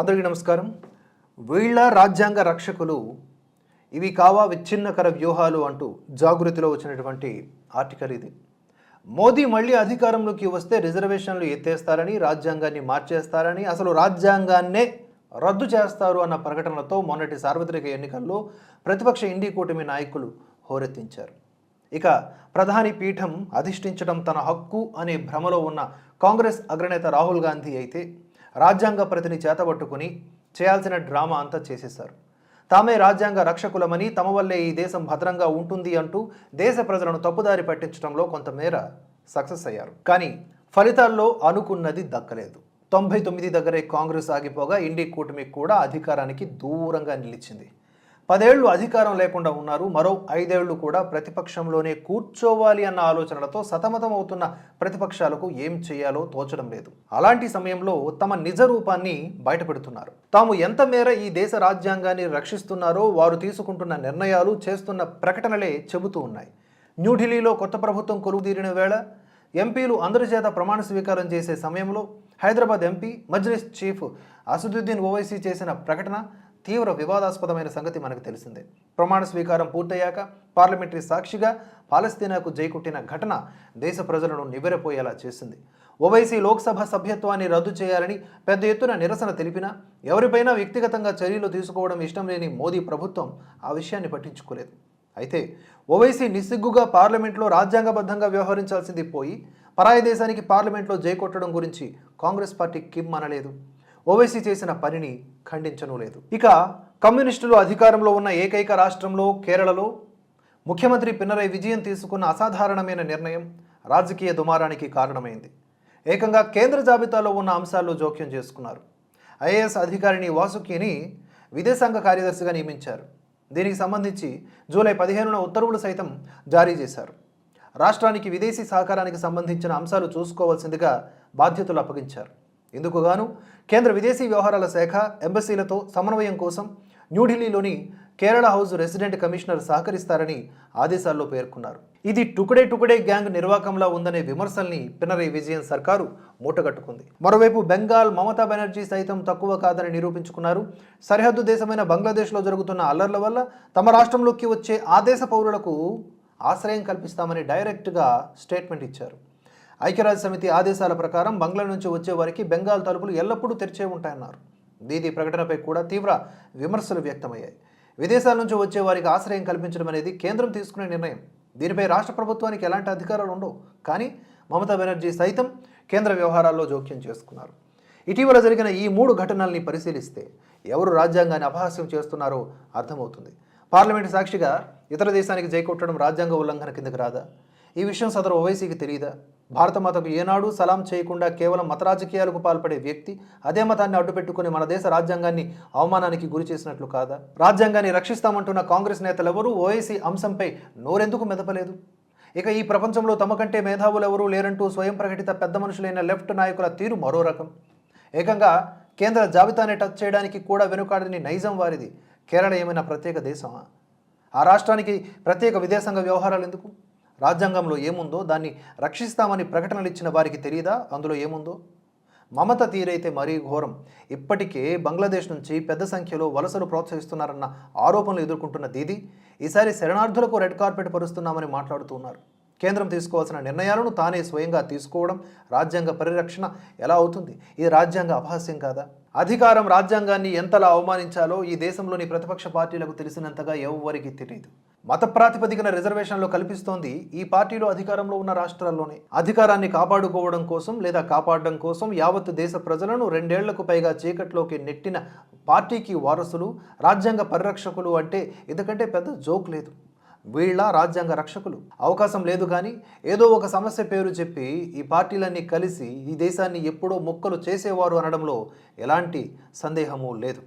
అందరికీ నమస్కారం. వీళ్ళ రాజ్యాంగ రక్షకులు ఇవి కావా విచ్ఛిన్నకర వ్యూహాలు అంటూ జాగృతిలో వచ్చినటువంటి ఆర్టికల్ ఇది. మోదీ మళ్ళీ అధికారంలోకి వస్తే రిజర్వేషన్లు ఎత్తేస్తారని రాజ్యాంగాన్ని మార్చేస్తారని అసలు రాజ్యాంగాన్నే రద్దు చేస్తారు అన్న ప్రకటనలతో మొన్నటి సార్వత్రిక ఎన్నికల్లో ప్రతిపక్ష ఇండి కూటమి నాయకులు హోరెత్తించారు. ఇక ప్రధాని పీఠం అధిష్ఠించడం తన హక్కు అనే భ్రమలో ఉన్న కాంగ్రెస్ అగ్రనేత రాహుల్ గాంధీ అయితే రాజ్యాంగ ప్రతిని చేతబట్టుకుని చేయాల్సిన డ్రామా అంతా చేసేశారు. తామే రాజ్యాంగ రక్షకులమని తమ వల్లే ఈ దేశం భద్రంగా ఉంటుంది అంటూ దేశ ప్రజలను తప్పుదారి పట్టించడంలో కొంతమేర సక్సెస్ అయ్యారు. కానీ ఫలితాల్లో అనుకున్నది దక్కలేదు. తొంభై తొమ్మిది దగ్గరే కాంగ్రెస్ ఆగిపోగా ఇండి కూటమి కూడా అధికారానికి దూరంగా నిలిచింది. పదేళ్ళు అధికారం లేకుండా ఉన్నారు. మరో ఐదేళ్ళు కూడా ప్రతిపక్షంలోనే కూర్చోవాలి అన్న ఆలోచనలతో సతమతం అవుతున్న ప్రతిపక్షాలకు ఏం చేయాలో తోచడం లేదు. అలాంటి సమయంలో తమ నిజ రూపాన్ని బయటపెడుతున్నారు. తాము ఎంత మేర ఈ దేశ రాజ్యాంగాన్ని రక్షిస్తున్నారో వారు తీసుకుంటున్న నిర్ణయాలు చేస్తున్న ప్రకటనలే చెబుతూ ఉన్నాయి. న్యూఢిల్లీలో కొత్త ప్రభుత్వం కొలువుదీరిన వేళ ఎంపీలు అందరి చేత ప్రమాణ స్వీకారం చేసే సమయంలో హైదరాబాద్ ఎంపీ మజ్లిస్ చీఫ్ అసదుద్దీన్ ఓవైసీ చేసిన ప్రకటన తీవ్ర వివాదాస్పదమైన సంగతి మనకు తెలిసిందే. ప్రమాణ స్వీకారం పూర్తయ్యాక పార్లమెంటరీ సాక్షిగా పాలస్తీనాకు జైకుట్టిన ఘటన దేశ ప్రజలను నివ్వెరపోయేలా చేసింది. ఓవైసీ లోక్సభ సభ్యత్వాన్ని రద్దు చేయాలని పెద్ద ఎత్తున నిరసన తెలిపినా ఎవరిపైనా వ్యక్తిగతంగా చర్యలు తీసుకోవడం ఇష్టం లేని మోదీ ప్రభుత్వం ఆ విషయాన్ని పట్టించుకోలేదు. అయితే ఓవైసీ నిస్సిగ్గుగా పార్లమెంట్లో రాజ్యాంగబద్ధంగా వ్యవహరించాల్సింది పోయి పరాయి దేశానికి పార్లమెంట్లో జైకొట్టడం గురించి కాంగ్రెస్ పార్టీ కిమ్ అనలేదు. ఓవైసీ చేసిన పనిని ఖండించను లేదు. ఇక కమ్యూనిస్టులు అధికారంలో ఉన్న ఏకైక రాష్ట్రంలో కేరళలో ముఖ్యమంత్రి పినరై విజయం తీసుకున్న అసాధారణమైన నిర్ణయం రాజకీయ దుమారానికి కారణమైంది. ఏకంగా కేంద్ర జాబితాలో ఉన్న అంశాల్లో జోక్యం చేసుకున్నారు. ఐఏఎస్ అధికారిని వాసుకిని విదేశాంగ కార్యదర్శిగా నియమించారు. దీనికి సంబంధించి జూలై పదిహేనున ఉత్తర్వులు సైతం జారీ చేశారు. రాష్ట్రానికి విదేశీ సహకారానికి సంబంధించిన అంశాలు చూసుకోవాల్సిందిగా బాధ్యతలు అప్పగించారు. ఇందుకుగాను కేంద్ర విదేశీ వ్యవహారాల శాఖ ఎంబసీలతో సమన్వయం కోసం న్యూఢిల్లీలోని కేరళ హౌస్ రెసిడెంట్ కమిషనర్ సహకరిస్తారని ఆదేశాల్లో పేర్కొన్నారు. ఇది టుకుడే టుకుడే గ్యాంగ్ నిర్వాకంలా ఉందనే విమర్శల్ని పినరై విజయన్ సర్కారు మూటగట్టుకుంది. మరోవైపు బెంగాల్ మమతా బెనర్జీ సైతం తక్కువ కాదని నిరూపించుకున్నారు. సరిహద్దు దేశమైన బంగ్లాదేశ్లో జరుగుతున్న అల్లర్ల వల్ల తమ రాష్ట్రంలోకి వచ్చే ఆ దేశ పౌరులకు ఆశ్రయం కల్పిస్తామని డైరెక్ట్గా స్టేట్మెంట్ ఇచ్చారు. ఐక్యరాజ్య సమితి ఆదేశాల ప్రకారం బంగ్లా నుంచి వచ్చే వారికి బెంగాల్ తలుపులు ఎల్లప్పుడూ తెరిచే ఉంటాయన్నారు. దీది ప్రకటనపై కూడా తీవ్ర విమర్శలు వ్యక్తమయ్యాయి. విదేశాల నుంచి వచ్చే వారికి ఆశ్రయం కల్పించడం అనేది కేంద్రం తీసుకునే నిర్ణయం. దీనిపై రాష్ట్ర ప్రభుత్వానికి ఎలాంటి అధికారాలు ఉండవు. కానీ మమతా బెనర్జీ సైతం కేంద్ర వ్యవహారాల్లో జోక్యం చేసుకున్నారు. ఇటీవల జరిగిన ఈ మూడు ఘటనల్ని పరిశీలిస్తే ఎవరు రాజ్యాంగాన్ని అపహాస్యం చేస్తున్నారో అర్థమవుతుంది. పార్లమెంటు సాక్షిగా ఇతర దేశానికి జైకొట్టడం రాజ్యాంగ ఉల్లంఘన కిందకు రాదా? ఈ విషయం సదరు ఓవైసీకి తెలియదా భారతమాతకు ఏనాడు సలాం చేయకుండా కేవలం మత రాజకీయాలకు పాల్పడే వ్యక్తి అదే మతాన్ని అడ్డుపెట్టుకుని మన దేశ రాజ్యాంగాన్ని అవమానానికి గురి చేసినట్లు కాదా? రాజ్యాంగాన్ని రక్షిస్తామంటున్న కాంగ్రెస్ నేతలెవరూ ఓవైసీ అంశంపై నోరెందుకు మెదపలేదు? ఇక ఈ ప్రపంచంలో తమకంటే మేధావులెవరూ లేరంటూ స్వయం ప్రకటిత పెద్ద మనుషులైన లెఫ్ట్ నాయకుల తీరు మరో రకం. ఏకంగా కేంద్ర జాబితాని టచ్ చేయడానికి కూడా వెనుకాడని నైజం వారిది. కేరళ ఏమైనా ప్రత్యేక దేశమా? ఆ రాష్ట్రానికి ప్రత్యేక విదేశాంగ వ్యవహారాలు ఎందుకు? రాజ్యాంగంలో ఏముందో దాన్ని రక్షిస్తామని ప్రకటనలు ఇచ్చిన వారికి తెలియదా అందులో ఏముందో? మమత తీరైతే మరీ ఘోరం. ఇప్పటికే బంగ్లాదేశ్ నుంచి పెద్ద సంఖ్యలో వలసలు ప్రోత్సహిస్తున్నారన్న ఆరోపణలు ఎదుర్కొంటున్న దీది ఈసారి శరణార్థులకు రెడ్ కార్పెట్ పరుస్తున్నామని మాట్లాడుతున్నారు కేంద్రం తీసుకోవాల్సిన నిర్ణయాలను తానే స్వయంగా తీసుకోవడం రాజ్యాంగ పరిరక్షణ ఎలా అవుతుంది? ఇది రాజ్యాంగ అపహాస్యం కాదా? అధికారం రాజ్యాంగాన్ని ఎంతలా అవమానించాలో ఈ దేశంలోని ప్రతిపక్ష పార్టీలకు తెలిసినంతగా ఎవరికి తెలియదు. మత ప్రాతిపదికన రిజర్వేషన్లు కల్పిస్తోంది ఈ పార్టీలో అధికారంలో ఉన్న రాష్ట్రాల్లోనే. అధికారాన్ని కాపాడుకోవడం కోసం లేదా కాపాడడం కోసం యావత్ దేశ ప్రజలను రెండేళ్ళకు పైగా చీకట్లోకి నెట్టిన పార్టీకి వారసులు రాజ్యాంగ పరిరక్షకులు అంటే ఎందుకంటే పెద్ద జోక్ లేదు. వీళ్ళ రాజ్యాంగ రక్షకులు. అవకాశం లేదు కానీ ఏదో ఒక సమస్య పేరు చెప్పి ఈ పార్టీలన్నీ కలిసి ఈ దేశాన్ని ఎప్పుడో మొక్కలు చేసేవారు అనడంలో ఎలాంటి సందేహము లేదు.